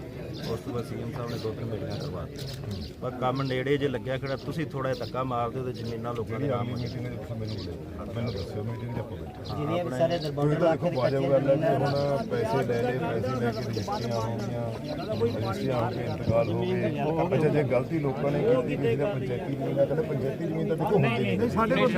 ਉਸ ਤੋਂ ਬਾਅਦ ਸੀਐਮ ਸਾਹਿਬ ਨੇ ਦੋ ਤਿੰਨ ਮੀਟਿੰਗਾਂ ਕਰਵਾਤੀਆਂ। ਪਰ ਕੰਮ ਨੇੜੇ ਜੇ ਲੱਗਿਆ ਖੜਾ ਤੁਸੀਂ ਥੋੜਾ ਜਿਹਾ ਧੱਕਾ ਮਾਰਦੇ ਹੋ ਤੇ ਜ਼ਮੀਨਾਂ ਲੋਕਾਂ ਦੇ ਨਾਮ ਮੀਟਿੰਗ ਦੇ ਵਿੱਚ ਮੈਨੂੰ ਮਿਲੇ ਮੈਨੂੰ ਦੱਸਿਓ ਮੀਟਿੰਗ ਦੇ ਆਪਾਂ ਬੈਠੇ ਜਿਹਨੇ ਸਾਰੇ ਦਰਬਾਰ ਦਾ ਦੇਖੋ ਵਾਜਬ ਗੱਲ ਹੈ ਕਿ ਹੁਣ ਪੈਸੇ ਲੈ ਲਏ ਪੈਸੇ ਲੈ ਕੇ ਰਜਿਸਟਰੀਆਂ ਹੋ ਗਈਆਂ ਰਜਿਸਟਰੀਆਂ ਹੋ ਕੇ ਇੰਤਕਾਲ ਹੋ ਗਏ। ਅੱਛਾ ਜੇ ਗਲਤੀ ਲੋਕਾਂ ਨੇ ਕੀਤੀ ਕਿਸੇ ਨੇ ਪੰਚਾਇਤੀ ਜ਼ਮੀਨ ਦਾ ਕਹਿੰਦੇ ਪੰਚਾਇਤੀ ਜ਼ਮੀਨ ਤਾਂ ਦੇਖੋ ਹੁੰਦੀ ਨਹੀਂ ਸਾਡੇ ਕੋਲ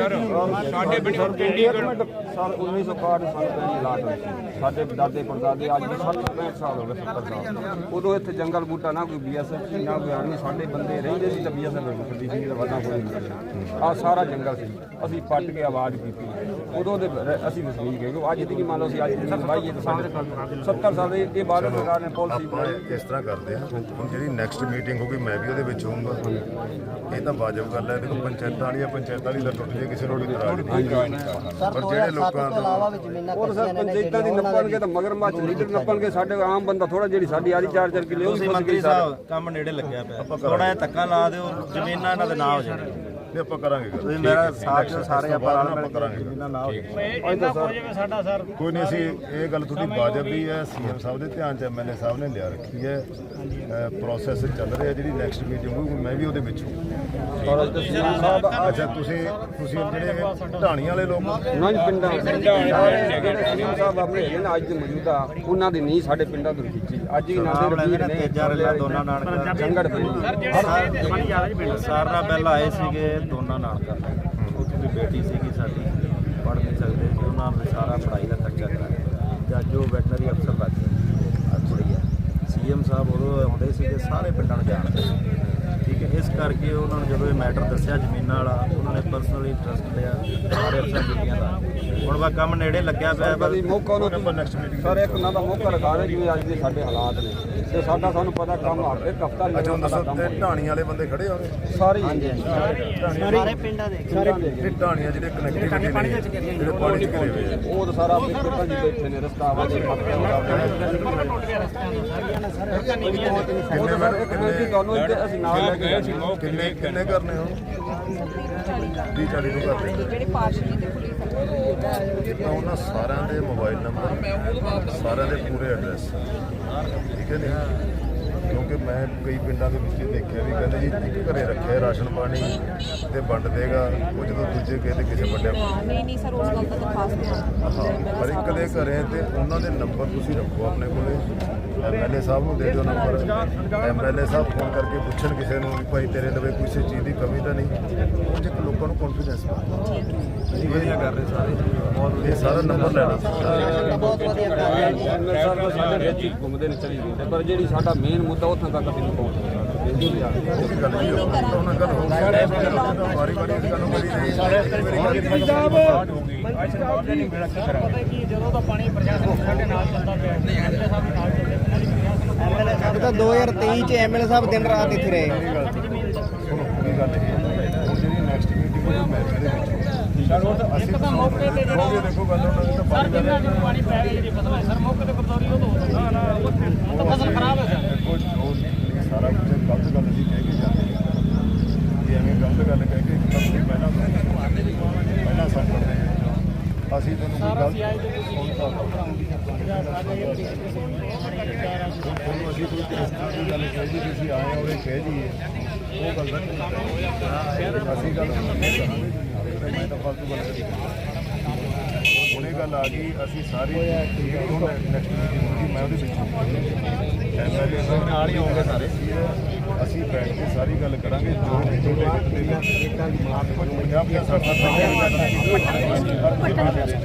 ਸਾਡੇ ਪਿੰਡ ਇੱਕ ਮਿੰਟ। ਸਰ 1961 ਸਾਲ ਪਹਿਲੀ ਲਾਟ ਹੋਈ ਸੀ ਸਾਡੇ ਦਾਦੇ ਪੜਦਾਦੇ ਅੱਜ 60 65 ਸਾਲ ਹੋ ਗਏ 70 ਸਾਲ। ਉਦੋਂ ਇੱਥੇ ਜੰਗਲ ਬੂਟਾ ਨਾ ਕੋਈ ਬੀਐਸਐਫ ਨਾ ਕੋਈ ਆਰਮੀ ਸਾਡੇ ਬੰਦੇ ਰਹਿੰਦੇ ਸੀ ਤਾਂ ਬੀਐਸਐਫ ਛੱਡੀ ਸੀ ਤਾਂ ਵਾਦਾ ਕੋਈ ਨਹੀਂ ਆ ਸਾਰਾ ਜੰਗਲ ਸੀ। ਅਸੀਂ ਪੱਟ ਕੇ ਆਵਾਜ਼ ਕੀਤੀ। ਉਦੋਂ ਦੇ ਰ- ਅਸੀਂ ਵਸਨੀਕ ਹੈਗੇ ਅੱਜ ਦੀ ਕੀ ਮੰਨ ਲਓ ਅਸੀਂ ਅੱਜ ਦੀ ਬਾਈਏ ਤਾਂ ਸਾਡੇ 70 ਸਾਲ ਦੇ ਇਹ ਬਾਦਲ ਸਰਕਾਰ ਨੇ ਪਾਲਿਸੀ ਆਪਾਂ ਇਸ ਤਰ੍ਹਾਂ ਕਰਦੇ ਹਾਂ। ਹੁਣ ਜਿਹੜੀ ਨੈਕਸਟ ਮੀਟਿੰਗ ਹੋਊਗੀ ਮੈਂ ਵੀ ਉਹਦੇ ਵਿੱਚ ਹੋਊਂਗਾ। ਇਹ ਤਾਂ ਵਾਜਬ ਗੱਲ ਹੈ। ਦੇਖੋ ਪੰਚਾਇਤਾਂ ਵਾਲੀਆਂ ਪੰਚਾਇਤਾਂ ਵਾਲੀ ਤਾਂ ਟੁੱਟ ਜੇ ਕਿਸੇ ਨੂੰ ਇਤਰਾਜ਼ ਨਹੀਂ ਪਰ ਜਿਹੜੇ ਲੋਕਾਂ ਦਾ ਉਹ ਸਰ ਪੰਚਾਇਤਾਂ ਦੀ ਨੱਪਣਗੇ ਤਾਂ ਮਗਰਮੱਛ ਲੀਡਰ ਨੱਪਣਗੇ ਸਾਡੇ ਆਮ ਬੰਦਾ ਥੋੜਾ ਜਿਹੜੀ ਸਾਡੀ ਆਰੀ ਚਾਰ ਚਾਰ ਕਿੱਲੇ ਉਹ ਵੀ ਤੁਸੀਂ ਫਸ ਮੰਤਰੀ ਸਾਹਿਬ ਕੰਮ ਨੇੜੇ ਲੱਗਿਆ ਪਿਆ। ਥੋੜਾ ਜਿਹਾ ਧੱਕਾ ਲਾ ਦਿਓ ਜ਼ਮੀਨਾਂ ਇਹਨਾਂ ਦੇ ਨਾਂ ਹੋ ਜਾਣਗੀਆਂ ਨਹੀਂ ਆਪਾਂ ਕਰਾਂਗੇ ਗੱਲ। ਤੁਸੀਂ ਮੇਰਾ ਸਾਥ ਦਿਓ ਸਾਰੇ ਆਪਾਂ ਰਲ ਮਿਲ ਆਪਾਂ ਕਰਾਂਗੇ ਗੱਲ। ਜ਼ਮੀਨਾਂ ਨਾ ਹੋ। ਇੰਨਾ ਹੋ ਜਾਵੇ ਸਾਡਾ ਸਰ। ਕੋਈ ਨਹੀਂ ਅਸੀਂ ਇਹ ਗੱਲ ਤੁਹਾਡੀ ਵਾਜਬ ਵੀ ਹੈ ਸੀਐਮ ਸਾਹਿਬ ਦੇ ਧਿਆਨ ਚ ਐਮਐਲਏ ਸਾਹਿਬ ਨੇ ਲਿਆ ਰੱਖੀ ਹੈ। ਪ੍ਰੋਸੈਸ ਚੱਲ ਰਿਹਾ ਜਿਹੜੀ ਨੈਕਸਟ ਮੀਟਿੰਗ ਹੋਊਗੀ ਮੈਂ ਵੀ ਉਹਦੇ ਵਿੱਚ ਹੂੰ। ਅੱਛਾ ਤੁਸੀਂ ਤੁਸੀਂ ਜਿਹੜੇ ਢਾਣੀਆਂ ਵਾਲੇ ਲੋਕ ਨਾ ਜੀ ਪਿੰਡਾਂ ਸਾਰੇ ਜਿਹੜੇ ਸੀਐਮ ਸਾਹਿਬ ਆਪਣੇ ਹੈਗੇ ਨੇ ਅੱਜ ਦੇ ਮੌਜੂਦਾ। ਉਹਨਾਂ ਦੀ ਨਹੀਂ ਸਾਡੇ ਪਿੰਡਾਂ ਤੋਂ ਖਿੱਚੀ। ਅੱਜ ਵੀ ਨਾ ਨਾਮ ਦੇ ਨਾ ਤੇਜਾ ਰਲਾ ਦੋਨਾਂ ਨਾਨਕਾ ਜੰਗੜ ਪਿੰਡ। ਸਾਰਨਾ ਪਹਿਲਾਂ ਆਏ ਸੀਗੇ ਦੋਨਾਂ ਨਾਨਕਾ ਉੱਥੇ ਦੀ ਬੇਟੀ ਸੀਗੀ ਸਾਡੀ ਪੜ੍ਹ ਨਹੀਂ ਸਕਦੇ ਸੀ। ਉਹਨਾਂ ਨੇ ਸਾਰਾ ਪੜ੍ਹਾਈ ਦਾ ਖਰਚਾ ਕਰਾਇਆ। ਜਾਂ ਜੋ ਵੈਟਨਰੀ ਅਫਸਰ ਲੱਗ ਗਏ। ਕੁੜੀ ਆ। ਸੀਐਮ ਸਾਹਿਬ ਉਦੋਂ ਆਉਂਦੇ ਸੀਗੇ ਸਾਰੇ ਪਿੰਡਾਂ ਨੂੰ ਜਾਣਦੇ। ਠੀਕ ਹੈ ਇਸ ਕਰਕੇ ਉਹਨਾਂ ਨੂੰ ਜਦੋਂ ਇਹ ਮੈਟਰ ਦੱਸਿਆ ਜ਼ਮੀਨਾਂ ਵਾਲਾ ਉਹਨਾਂ ਨੇ ਪਰਸਨਲੀ ਇੰਟਰਸਟ ਲਿਆ ਸਾਰੇ ਅਫਸਰ ਬੀਬੀਆਂ ਦਾ ਹੁਣ ਵਾ ਕੰਮ ਨੇੜੇ ਲੱਗਿਆ ਪਿਆ ਬਸ ਕਦੀ ਮੌਕਾ ਨੂੰ ਨੈਕਸਟ ਮੀਟਿੰਗ ਸਰ ਇੱਕ ਉਹਨਾਂ ਦਾ ਮੌਕਾ ਲਗਾ ਦੇ ਜਿਵੇਂ ਅੱਜ ਦੇ ਸਾਡੇ ਹਾਲਾਤ ਨੇ। ਤੇ ਸਾਡਾ ਸਾਨੂੰ ਪਤਾ ਕੰਮ ਆ ਇੱਕ ਹਫਤਾ ਨਹੀਂ ਅੱਛਾ ਦੱਸੋ ਤੇ ਢਾਣੀਆਂ ਵਾਲੇ ਬੰਦੇ ਖੜੇ ਹੋਣੇ ਸਾਰੇ ਸਾਰੇ ਪਿੰਡਾਂ ਦੇ। ਸਾਰੇ ਇਹ ਢਾਣੀਆਂ ਜਿਹੜੇ ਕਨੈਕਟੀਵਿਟੀ ਨੇ ਜਿਹੜੇ ਪਾਣੀ ਚ ਘਿਰੇ ਹੋਏ ਆ। ਉਹ ਤਾਂ ਸਾਰਾ ਆਪਣੇ ਪਿੰਡਾਂ ਜੀ ਬੈਠੇ ਨੇ ਰਸਤਾ ਆਵਾਜ਼ੇ ਕਿੰਨੇ ਇੱਕ ਮਿੰਟ ਤੁਹਾਨੂੰ ਇੱਥੇ ਅਸੀਂ ਨਾਲ ਲੈ ਕੇ ਸੀ। ਕਿੰਨੇ ਕਿੰਨੇ ਕਰਨੇ ਹੋ 30 40 ਨੂੰ ਕਰਦੇ ਜਿਹੜੀ ਪਾਰਟੀ ਤੇ ਪੁਲਿਸ ਤਾਂ ਉਹਨਾਂ ਸਾਰਿਆਂ ਦੇ ਮੋਬਾਈਲ ਨੰਬਰ ਸਾਰਿਆਂ ਦੇ ਪੂਰੇ ਐਡਰੈਸ। ਠੀਕ ਹੈ ਨਹੀਂ ਕਿਉਂਕਿ ਮੈਂ ਕਈ ਪਿੰਡਾਂ ਦੇ ਵਿੱਚ ਦੇਖਿਆ ਵੀ ਕਹਿੰਦੇ ਜੀ ਇੱਕ ਘਰੇ ਰੱਖਿਆ ਰਾਸ਼ਨ ਪਾਣੀ ਤੇ ਵੰਡ ਦੇਗਾ ਉਹ ਜਦੋਂ ਦੂਜੇ ਕਿਸੇ ਕਿਸੇ ਵੱਡੇ ਨਹੀਂ ਨਹੀਂ ਸਰ ਉਸ ਗੱਲ ਦਾ ਤਾਂ ਖਾਸ ਧਿਆਨ ਹਾਂ ਪਰ ਇੱਕ ਦੇ ਘਰੇ ਤੇ ਉਹਨਾਂ ਦੇ ਨੰਬਰ ਤੁਸੀਂ ਰੱਖੋ ਆਪਣੇ ਕੋਲੇ। ਐਮਐਲਏ ਸਾਹਿਬ ਨੂੰ ਦੇ ਦਿਓ ਨੰਬਰ। ਐਮਐਲਏ ਸਾਹਿਬ ਫੋਨ ਕਰਕੇ ਪੁੱਛਣ ਕਿਸੇ ਨੂੰ ਵੀ ਭਾਈ ਤੇਰੇ ਲਵੇ ਕਿਸੇ ਚੀਜ਼ ਦੀ ਕਮੀ ਤਾਂ ਨਹੀਂ। ਉਹ ਜੇ ਲੋਕਾਂ ਨੂੰ ਕੌਨਫੀਡੈਂਸ ਤੁਸੀਂ ਵਧੀਆ ਕਰ ਰਹੇ ਸਾਰੇ। ਬਹੁਤ ਇਹ ਸਾਰਾ ਨੰਬਰ ਲੈਣਾ। ਬਹੁਤ ਵਧੀਆ ਐਮਐਲ ਸਾਹਿਬ ਤਾਂ ਸਾਡੇ ਹੀ ਘੁੰਮਦੇ ਨੇ ਚਲੀ ਜਾਂਦੇ। ਪਰ ਜਿਹੜੀ ਸਾਡਾ ਮੇਨ ਮੁੱਦਾ ਉੱਥੋਂ ਤੱਕ ਅਸੀਂ ਨਹੀਂ ਪਹੁੰਚ ਨਹੀਂ ਕਰੀ ਨਹੀਂ ਕੀ ਜਦੋਂ ਦਾ ਪਾਣੀ ਪ੍ਰਸ਼ਾਸਨ ਸਾਡੇ ਨਾਲ ਚੱਲਦਾ ਪਿਆ ਐਮਐਲਏ ਸਾਹਿਬ ਵੀ ਨਾਲ ਚੱਲਦੇ ਐਮਐਲਏ ਸਾਹਿਬ ਤਾਂ 2023 ਚ ਐਮਐਲਏ ਸਾਹਿਬ ਦਿਨ ਰਾਤ ਇੱਥੇ ਰਹੇ। ਉਹ ਤਾਂ ਮੌਕੇ ਤੇ ਜਿਹੜਾ ਦੇਖੋ ਗੱਲ ਉਹਨਾਂ ਦੀ ਤਾਂ ਸਰ ਜਿੰਨਾ ਜਦੋਂ ਪਾਣੀ ਪੈ ਗਿਆ ਜਿਹੜੀ ਫਸਲ ਹੈ ਸਰ ਮੌਕੇ ਤੇ ਗਰਦੌਰੀ ਉਹ ਤੋਂ ਨਾ ਨਾ ਉਹ ਤਾਂ ਫਸਲ ਖਰਾਬ ਹੈ। ਸਰ ਇਹ ਸਾਰਾ ਕੁਝ ਗਲਤ ਗੱਲ ਅਸੀਂ ਕਹਿ ਕੇ ਜਾਂਦੇ ਹਾਂ। ਕਿ ਐਵੇਂ ਗਲਤ ਗੱਲ ਕਹਿ ਕੇ ਇੱਕ ਤਾਂ ਤੁਸੀਂ ਪਹਿਲਾਂ ਪਹਿਲਾਂ ਸਭ ਕਰਦੇ ਹਾਂ। ਅਸੀਂ ਤੁਹਾਨੂੰ ਕੋਈ ਗਲਤ ਹੁਣ ਤਾਂ ਤੁਹਾਨੂੰ ਅਸੀਂ ਕੋਈ ਇਸ ਤਰ੍ਹਾਂ ਦੀ ਗੱਲ ਕਹਿ ਦੀ ਤੁਸੀਂ ਆਏ ਹੋ, ਇਹ ਕਹਿ ਦੀ ਉਹ ਗੱਲ ਦਾ ਅਸੀਂ ਗੱਲ ਮੈਂ ਤਾਂ ਫਾਲਤੂ ਗੱਲ ਕਰੀ ਹੁਣੇ ਗੱਲ ਆ ਗਈ ਅਸੀਂ ਸਾਰੀ ਜਿਹੜੀ ਹੁਣ ਨੈਕਸਟ ਮੀਟਿੰਗ ਮੈਂ ਉਹਦੇ ਵਿੱਚ ਐਮਐਲਏ ਸਾਹਿਬ ਨਾਲ ਹੀ ਹੋਣਗੇ ਸਾਰੇ? ਅਸੀਂ ਬੈਠ ਕੇ ਸਾਰੀ ਗੱਲ ਕਰਾਂਗੇ ਜੋ ਵੀ ਤੁਹਾਡੇ ਦੇ ਵਿੱਚ ਪੰਜਾਬ ਦੇ ਸਰਕਾਰ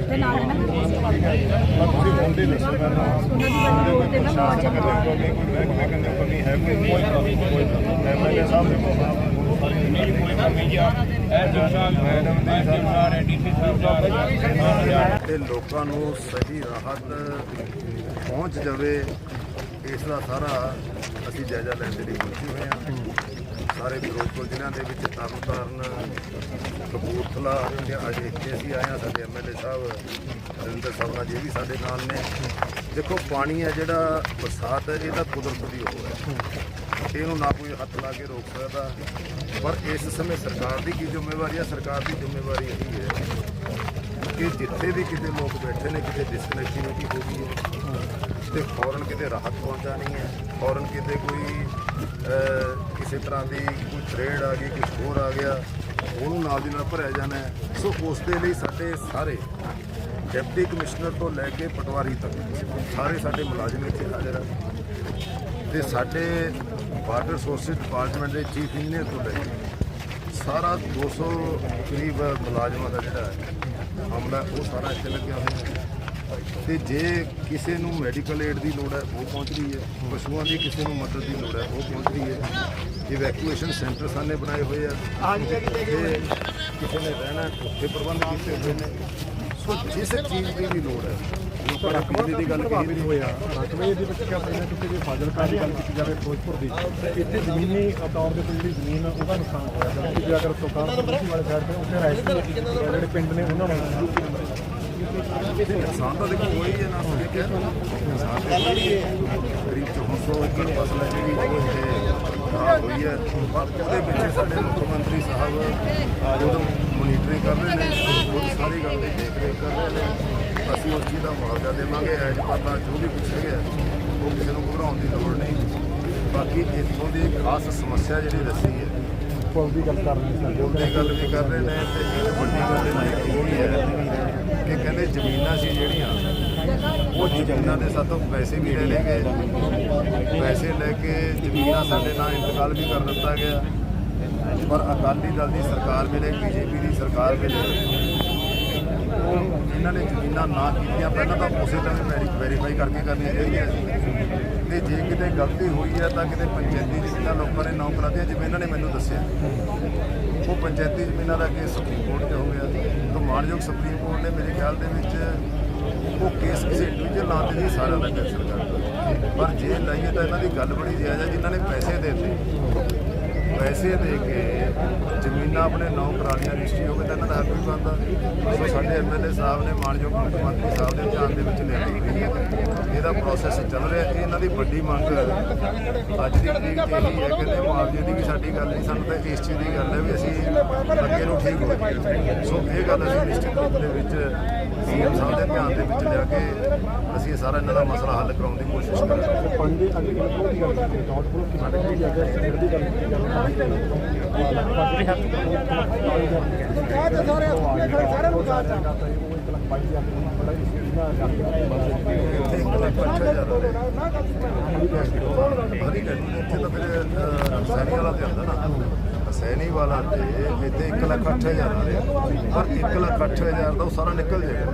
ਤੇ ਨਾਲ ਨੂੰ? ਮੈਂ ਤੁਸੀਂ ਮੁੰਡੇ ਦੱਸੋ ਮੈਨੂੰ। ਉਹਨਾਂ ਦੀ ਬੰਦੀ ਤੇ ਨਾ ਕੋਈ ਹੈ ਕੋਈ ਕੋਈ ਕੋਈ problem। ਐਮਐਲਏ ਸਾਹਿਬ ਦੇ ਕੋਲ ਮੈਡਮ ਦੇ ਸਰਕਾਰ ਡੀਸੀ ਸਾਹਿਬ ਤੇ ਲੋਕਾਂ ਨੂੰ ਸਹੀ ਰਾਹਤ ਪਹੁੰਚ ਜਾਵੇ, ਇਸ ਦਾ ਸਾਰਾ ਅਸੀਂ ਜਾਇਜ਼ਾ ਲੈਣ ਦੇ ਲਈ ਪਹੁੰਚੇ ਹੋਏ ਹਾਂ। ਸਾਰੇ ਫਿਰੋਜ਼ਪੁਰ ਜ਼ਿਲ੍ਹਿਆਂ ਦੇ ਵਿੱਚ ਤਰਨਤਾਰਨ, ਕਪੂਰਥਲਾ ਤੇ ਅੱਜ ਇੱਥੇ ਅਸੀਂ ਆਏ ਹਾਂ। ਸਾਡੇ ਐਮਐਲਏ ਸਾਹਿਬ, ਰਵਿੰਦਰ ਸਾਹਿਬ ਨਾਲ ਜੀ ਵੀ ਸਾਡੇ ਨਾਲ ਨੇ। ਦੇਖੋ, ਪਾਣੀ ਹੈ ਜਿਹੜਾ ਬਰਸਾਤ ਹੈ ਇਹ ਕੁਦਰਤ ਦੀ ਉਹ ਹੈ। ਇਹਨੂੰ ਨਾ ਕੋਈ ਹੱਥ ਲਾ ਕੇ ਰੋਕ ਸਕਦਾ। ਪਰ ਇਸ ਸਮੇਂ ਸਰਕਾਰ ਦੀ ਕੀ ਜ਼ਿੰਮੇਵਾਰੀ ਹੈ? ਸਰਕਾਰ ਦੀ ਜ਼ਿੰਮੇਵਾਰੀ ਇਹ ਹੈ ਕਿ ਜਿੱਥੇ ਵੀ ਕਿਤੇ ਲੋਕ ਬੈਠੇ ਨੇ, ਕਿਤੇ ਡਿਸਕਨੈਕਟੀਵਿਟੀ ਹੋ ਗਈ ਹੈ। ਤੇ ਫੌਰਨ ਕਿਤੇ ਰਾਹਤ ਪਹੁੰਚਾਣੀ ਹੈ। ਫੌਰਨ ਕਿਤੇ ਕੋਈ ਕਿਸੇ ਤਰ੍ਹਾਂ ਦੀ ਕੋਈ ਥ੍ਰੇਡ ਆ ਗਈ ਕੁਝ ਹੋਰ ਆ ਗਿਆ, ਉਹਨੂੰ ਨਾਲ ਦੀ ਨਾਲ ਭਰਿਆ ਜਾਣਾ ਸੋ ਉਸ ਦੇ ਲਈ ਸਾਡੇ ਸਾਰੇ ਡਿਪਟੀ ਕਮਿਸ਼ਨਰ ਤੋਂ ਲੈ ਕੇ ਪਟਵਾਰੀ ਤੱਕ ਸਾਰੇ ਸਾਡੇ ਮੁਲਾਜ਼ਮ ਇੱਥੇ ਹਾਜ਼ਰ ਹਨ ਤੇ ਸਾਡੇ ਵਾਟਰ ਸੋਰਸਿਸ ਡਿਪਾਰਟਮੈਂਟ ਦੇ ਚੀਫ ਇੰਜੀਨੀਅਰ ਤੋਂ ਲੈ ਕੇ ਸਾਰਾ 200 ਕਰੀਬ ਮੁਲਾਜ਼ਮਾਂ ਦਾ ਜਿਹੜਾ ਹੈ ਅਮਲਾ ਉਹ ਸਾਰਾ ਇੱਥੇ ਲੱਗਿਆ ਹੋਇਆ ਹੈ। ਤੇ ਜੇ ਕਿਸੇ ਨੂੰ ਮੈਡੀਕਲ ਏਡ ਦੀ ਲੋੜ ਹੈ ਉਹ ਪਹੁੰਚ ਰਹੀ ਹੈ। ਪਸ਼ੂਆਂ ਦੀ ਕਿਸੇ ਨੂੰ ਮਦਦ ਦੀ ਲੋੜ ਹੈ ਉਹ ਪਹੁੰਚ ਰਹੀ ਹੈ। ਇਵੈਕੂਏਸ਼ਨ ਸੈਂਟਰ ਸਾਨੇ ਬਣਾਏ ਹੋਏ ਆ। ਤੇ ਕਿਸੇ ਨੇ ਰਹਿਣਾ ਉੱਥੇ ਪ੍ਰਬੰਧ ਕੀਤੇ ਹੋਏ ਨੇ। ਸੋ ਜਿਸ ਚੀਜ਼ ਦੀ ਵੀ ਲੋੜ ਹੈ ਬਿਜਲੀ ਦੀ ਗੱਲ ਕੀਤੀ ਹੋਇਆ ਰਕਬੇ ਦੇ ਵਿੱਚ ਕਿਆ ਪੈਂਦਾ ਕਿਉਂਕਿ ਜੇ ਫਾਜ਼ਿਲਕਾ ਦੀ ਗੱਲ ਜਾਵੇ ਫਿਰੋਜ਼ਪੁਰ ਦੀ। ਇੱਥੇ ਜ਼ਮੀਨੀ ਤੌਰ ਦੇ ਉੱਤੇ ਜਿਹੜੀ ਜ਼ਮੀਨ ਆ, ਉਹਦਾ ਨੁਕਸਾਨ ਹੋਇਆ ਕਿਉਂਕਿ ਜੇ ਅਗਰ ਸੁਲਤਾਨਪੁਰ ਵਾਲੇ ਸਾਈਡ ਤੇ ਉੱਥੇ ਰਾਇਸ਼ ਜਿਹੜੇ ਪਿੰਡ ਨੇ ਉਹਨਾਂ ਨੂੰ ਨੁਕਸਾਨ ਤਾਂ ਦੇਖੋ ਹੋਈ ਹੈ ਨਾ ਸਕੇ ਕਿ ਨੁਕਸਾਨ ਤਾਂ ਹੋਈ ਹੈ ਕਰੀਬ 400 ਏਕੜ ਫਸਲ ਹੈ ਜਿਹੜੀ ਉਹ ਇੱਥੇ ਖਰਾਬ ਹੋਈ ਹੈ। ਪਰ ਉਹਦੇ ਪਿੱਛੇ ਸਾਡੇ ਮੁੱਖ ਮੰਤਰੀ ਸਾਹਿਬ ਉਹਦਾ ਮੋਨੀਟਰਿੰਗ ਕਰ ਰਹੇ ਨੇ ਉਹ ਸਾਰੀ ਗੱਲ ਦੀ ਦੇਖ ਰੇਖ ਕਰ ਰਹੇ ਨੇ। ਅਸੀਂ ਉਸ ਚੀਜ਼ ਦਾ ਮੁਆਵਜ਼ਾ ਦੇਵਾਂਗੇ ਐਜ ਪਤਾ ਜੋ ਵੀ ਪੁੱਛੇ ਗਿਆ ਉਹ ਕਿਸੇ ਨੂੰ ਘਬਰਾਉਣ ਦੀ ਲੋੜ ਨਹੀਂ। ਬਾਕੀ ਇੱਥੋਂ ਦੀ ਖਾਸ ਸਮੱਸਿਆ ਜਿਹੜੀ ਦੱਸੀ ਹੈ ਪੁਲ ਦੀ ਗੱਲ ਕਰ ਰਹੇ ਪੁੱਲ ਦੀ ਗੱਲ ਵੀ ਕਰ ਰਹੇ ਨੇ ਤੇ ਇੱਕ ਵੱਡੀ ਗੱਲ ਇਹ ਵੀ ਹੈ ਕਿ ਕਹਿੰਦੇ ਜ਼ਮੀਨਾਂ ਸੀ ਜਿਹੜੀਆਂ ਉਹ ਜ਼ਮੀਨਾਂ ਦੇ ਸਾਥੋਂ ਪੈਸੇ ਵੀ ਲੈ ਲਏ ਗਏ। ਪੈਸੇ ਲੈ ਕੇ ਜ਼ਮੀਨਾਂ ਸਾਡੇ ਨਾਲ ਇੰਤਕਾਲ ਵੀ ਕਰ ਦਿੱਤਾ ਗਿਆ। ਪਰ ਅਕਾਲੀ ਦਲ ਦੀ ਸਰਕਾਰ ਵੇਲੇ ਬੀਜੇਪੀ ਦੀ ਸਰਕਾਰ ਵੇਲੇ ਉਹ ਇਹਨਾਂ ਨੇ ਜ਼ਮੀਨਾਂ ਨਾ ਕੀਤੀਆਂ, ਪਹਿਲਾਂ ਤਾਂ ਉਸੇ ਟਾਈਮ ਵੈਰੀਫਾਈ ਕਰਕੇ ਕਰਨੀਆਂ ਚਾਹੀਦੀਆਂ ਸੀ। ਤੇ ਜੇ ਕਿਤੇ ਗਲਤੀ ਹੋਈ ਹੈ ਤਾਂ ਕਿਤੇ ਪੰਚਾਇਤੀ ਜ਼ਮੀਨਾਂ ਲੋਕਾਂ ਨੇ ਨੌ ਕਰਾਤੀਆਂ ਜਿਵੇਂ ਇਹਨਾਂ ਨੇ ਮੈਨੂੰ ਦੱਸਿਆ। ਉਹ ਪੰਚਾਇਤੀ ਜ਼ਮੀਨਾਂ ਦਾ ਕੇਸ ਸੁਪਰੀਮ ਕੋਰਟ 'ਚ ਹੋ ਗਿਆ। ਤਾਂ ਮਾਨਯੋਗ ਸੁਪਰੀਮ ਕੋਰਟ ਨੇ ਮੇਰੇ ਖਿਆਲ ਦੇ ਵਿੱਚ ਉਹ ਕੇਸ ਕਿਸੇ ਇੰਡੀਵਿਜੂਅਲ ਨਾਂ ਤੇ ਨਹੀਂ ਸਾਰਾ ਦਾ ਕੈਂਸਲ ਕਰਤਾ ਪਰ ਜੇ ਲਈਏ ਤਾਂ ਇਹਨਾਂ ਦੀ ਗੱਲ ਬੜੀ ਜਾਇਜ਼ ਹੈ ਜਿਨ੍ਹਾਂ ਨੇ ਪੈਸੇ ਦੇ ਦਿੱਤੇ। ਪੈਸੇ ਦੇ ਕੇ ਜ਼ਮੀਨਾਂ ਆਪਣੇ ਨਾਂ ਕਰਾ ਲਈਆਂ ਰਜਿਸਟਰੀ ਹੋ ਤਾਂ ਇਹਨਾਂ ਦਾ ਹੱਕ ਵੀ ਬਣਦਾ ਸੋ ਸਾਡੇ ਐਮਐਲਏ ਸਾਹਿਬ ਨੇ ਮਾਨਯੋਗ ਮੁੱਖ ਮੰਤਰੀ ਸਾਹਿਬ ਦੇ ਧਿਆਨ ਦੇ ਵਿੱਚ ਲਿਆਂਦੀ ਗਈ ਹੈ। ਇਹਦਾ ਪ੍ਰੋਸੈਸ ਚੱਲ ਰਿਹਾ ਇਹ ਇਹਨਾਂ ਦੀ ਵੱਡੀ ਮੰਗ ਅੱਜ ਦੀ ਤਰੀਕ 'ਚ ਇਹੀ ਹੈ ਕਿ ਮੁਆਵਜ਼ੇ ਦੀ ਵੀ ਸਾਡੀ ਗੱਲ ਨਹੀਂ, ਸਾਨੂੰ ਤਾਂ ਇਸ ਚੀਜ਼ ਦੀ ਗੱਲ ਹੈ ਵੀ ਅਸੀਂ ਅੱਗੇ ਨੂੰ ਠੀਕ ਹੋ ਜਾਈਏ। ਸੋ ਇਹ ਗੱਲ ਅਸੀਂ ਨਿਸ਼ਚਿਤ ਰੂਪ ਦੇ ਵਿੱਚ ਸੀਐਮ ਸਾਹਿਬ ਦੇ ਧਿਆਨ ਦੇ ਵਿੱਚ ਲਿਆ ਕੇ ਅਸੀਂ ਇਹ ਸਾਰਾ ਇਹਨਾਂ ਦਾ ਮਸਲਾ ਹੱਲ ਕਰਾਉਣ ਦੀ ਕੋਸ਼ਿਸ਼ ਕਰਾਂਗੇ ਪਾਣੀ ਦੇ ਅੱਗੇ ਦੀ ਗੱਲ ਕੀਤੀ ਡਾਟ ਫਲੋ ਕੀ ਸਾਡੇ ਕੋਲ ਅਗਰ ਸਿਰ ਦੀ ਗੱਲ ਕੀਤੀ ਜਾਵੇ ਤਾਂ ਸਾਰੇ ਸਾਰੇ ਸਾਰੇ ਨੂੰ ਕਹਾ ਤਾਂ ਵਾਲਾ ਤੇ ਨਾ ਸੈਣੀ ਵਾਲਾ ਤੇ ਇੱਥੇ 1 ਲੱਖ ਅੱਠ ਹਜ਼ਾਰ ਆ ਰਿਹਾ। ਪਰ 1 ਲੱਖ ਅੱਠ ਹਜ਼ਾਰ ਦਾ ਉਹ ਸਾਰਾ ਨਿਕਲ ਜਾਏਗਾ।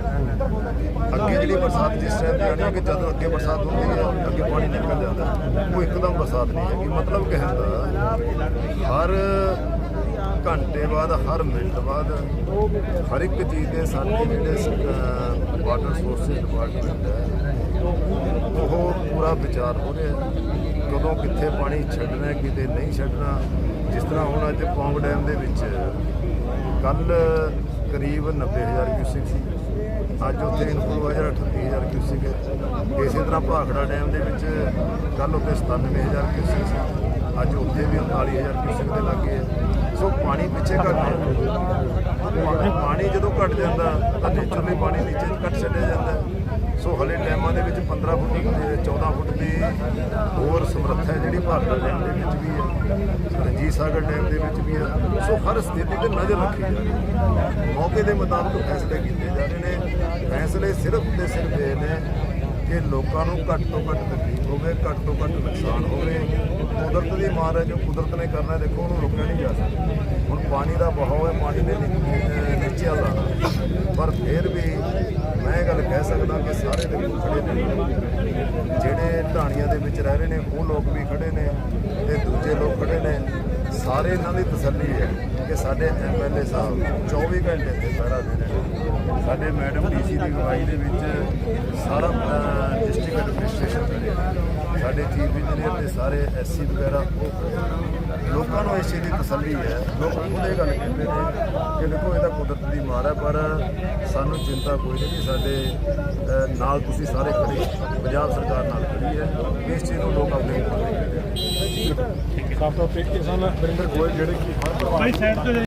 ਅੱਗੇ ਜਿਹੜੀ ਬਰਸਾਤ ਜਿਸ ਟਾਈਮ ਦੀ ਆਣੀ ਹੈ ਕਿ ਜਦੋਂ ਅੱਗੇ ਬਰਸਾਤ ਹੁੰਦੀ ਹੈ, ਅੱਗੇ ਪਾਣੀ ਨਿਕਲ ਜਾਂਦਾ। ਉਹ ਇੱਕਦਮ ਬਰਸਾਤ ਨਹੀਂ ਹੈਗੀ। ਮਤਲਬ ਕਹਿਣ ਦਾ ਹਰ ਘੰਟੇ ਬਾਅਦ, ਹਰ ਮਿੰਟ ਬਾਅਦ, ਹਰ ਇੱਕ ਚੀਜ਼ ਦੇ ਸਾਡੇ ਜਿਹੜੇ ਵਾਟਰ ਸੋਰਸ ਡਿਪਾਰਟਮੈਂਟ ਹੈ, ਉਹ ਪੂਰਾ ਵਿਚਾਰ ਹੋ ਰਿਹਾ ਕਦੋਂ ਕਿੱਥੇ ਪਾਣੀ ਛੱਡਣਾ ਕਿਤੇ ਨਹੀਂ ਛੱਡਣਾ ਜਿਸ ਤਰ੍ਹਾਂ ਹੁਣ ਅੱਜ ਪੌਂਗ ਡੈਮ ਦੇ ਵਿੱਚ ਕੱਲ ਕਰੀਬ 90000 ਕਿਊਸਿਕ ਸੀ। ਅੱਜ ਉੱਥੇ ਇਨਫਲੋ ਹੋਇਆ 38000 ਕਿਊਸਿਕ ਹੈ। ਇਸੇ ਤਰ੍ਹਾਂ ਭਾਖੜਾ ਡੈਮ ਦੇ ਵਿੱਚ ਕੱਲ ਉੱਥੇ 97000 ਕਿਊਸਿਕ ਸੀ। ਅੱਜ ਉੱਥੇ ਵੀ 39000 ਕਿਊਸਿਕ ਦੇ ਲੱਗੇ ਹੈ। ਸੋ ਪਾਣੀ ਪਿੱਛੇ ਘਟ ਰਿਹਾ ਪਾਣੀ ਜਦੋਂ ਘਟ ਜਾਂਦਾ ਤਾਂ ਨੇਚਰਲੀ ਪਾਣੀ ਨੀਚੇ ਘਟ ਛੱਡਿਆ ਜਾਂਦਾ ਸੋ ਵਾਲੇ ਡੈਮਾਂ ਦੇ ਵਿੱਚ 15 ਫੁੱਟ ਤੇ 14 ਫੁੱਟ ਦੀ ਹੋਰ ਸਮਰੱਥਾ ਜਿਹੜੀ ਭਾਖੜਾ ਡੈਮ ਦੇ ਵਿੱਚ ਵੀ ਹੈ। ਰਣਜੀਤ ਸਾਗਰ ਡੈਮ ਦੇ ਵਿੱਚ ਵੀ ਹੈ ਸੋ ਹਰ ਸਥਿਤੀ ਤੇ ਨਜ਼ਰ ਰੱਖੀ ਜਾ ਰਹੀ ਹੈ। ਮੌਕੇ ਦੇ ਮੁਤਾਬਕ ਫੈਸਲੇ ਕੀਤੇ ਜਾ ਰਹੇ ਨੇ। ਫੈਸਲੇ ਸਿਰਫ ਤੇ ਸਿਰਫ ਇਹ ਨੇ ਕਿ ਲੋਕਾਂ ਨੂੰ ਘੱਟ ਤੋਂ ਘੱਟ ਤਕਲੀਫ ਹੋਵੇ, ਘੱਟ ਤੋਂ ਘੱਟ ਨੁਕਸਾਨ ਹੋਵੇ। ਕੁਦਰਤ ਦੀ ਮਾਰ ਹੈ, ਜੋ ਕੁਦਰਤ ਨੇ ਕਰਨਾ ਦੇਖੋ, ਉਹਨੂੰ ਰੋਕਿਆ ਨਹੀਂ ਜਾ ਸਕਦਾ। ਹੁਣ ਪਾਣੀ ਦਾ ਬਹਾਓ ਹੈ ਪਾਣੀ ਦੇ ਨੀਚੇ ਵੱਲ ਪਰ ਫਿਰ ਵੀ ਮੈਂ ਇਹ ਗੱਲ ਕਹਿ ਸਕਦਾ ਕਿ ਸਾਰੇ ਦੇ ਖੜੇ ਨੇ। ਜਿਹੜੇ ਢਾਣੀਆਂ ਦੇ ਵਿੱਚ ਰਹਿ ਰਹੇ ਨੇ, ਉਹ ਲੋਕ ਵੀ ਖੜੇ ਨੇ ਤੇ ਦੂਜੇ ਲੋਕ ਖੜੇ ਨੇ। ਸਾਰੇ ਇਹਨਾਂ ਦੀ ਤਸੱਲੀ ਹੈ ਕਿ ਸਾਡੇ ਐਮਐਲਏ ਸਾਹਿਬ 24 ਘੰਟੇ ਤੇ ਸਾਰਾ ਦਿਨ ਸਾਡੇ ਮੈਡਮ ਡੀਸੀ ਦੀ ਅਗਵਾਈ ਦੇ ਵਿੱਚ ਸਾਰਾ ਡਿਸਟ੍ਰਿਕਟ ਐਡਮਿਨਿਸਟ੍ਰੇਸ਼ਨ ਖੜੇ ਸਾਡੇ ਚੀਫ ਇੰਜੀਨੀਅਰ ਤੇ ਸਾਰੇ ਐਸਸੀ ਵਗੈਰਾ। ਲੋਕਾਂ ਨੂੰ ਇਸ ਚੀਜ਼ ਦੀ ਤਸੱਲੀ ਹੈ ਲੋਕ ਖੁਦ ਇਹ ਗੱਲ ਕਹਿੰਦੇ ਨੇ ਕਿ ਦੇਖੋ ਇਹਦਾ ਕੁਦਰਤ ਦੀ ਮਾਰ ਹੈ ਪਰ ਸਾਨੂੰ ਚਿੰਤਾ ਕੋਈ ਨਹੀਂ ਸਾਡੇ ਨਾਲ ਤੁਸੀਂ ਸਾਰੇ ਖੜੇ ਹੋ। ਪੰਜਾਬ ਸਰਕਾਰ ਨਾਲ ਖੜੀ ਹੈ ਇਸ ਚੀਜ਼ ਨੂੰ ਲੋਕ ਆਪਣੇ ਉੱਪਰ ਲੈ ਕੇ ਸਾਫ਼ ਤੌਰ ਤੇ ਕਿਸਾਨ ਵਰਿੰਦਰ ਗੋਇਲ ਜਿਹੜੇ ਕਿ ਹਰ ਪਰਿਵਾਰ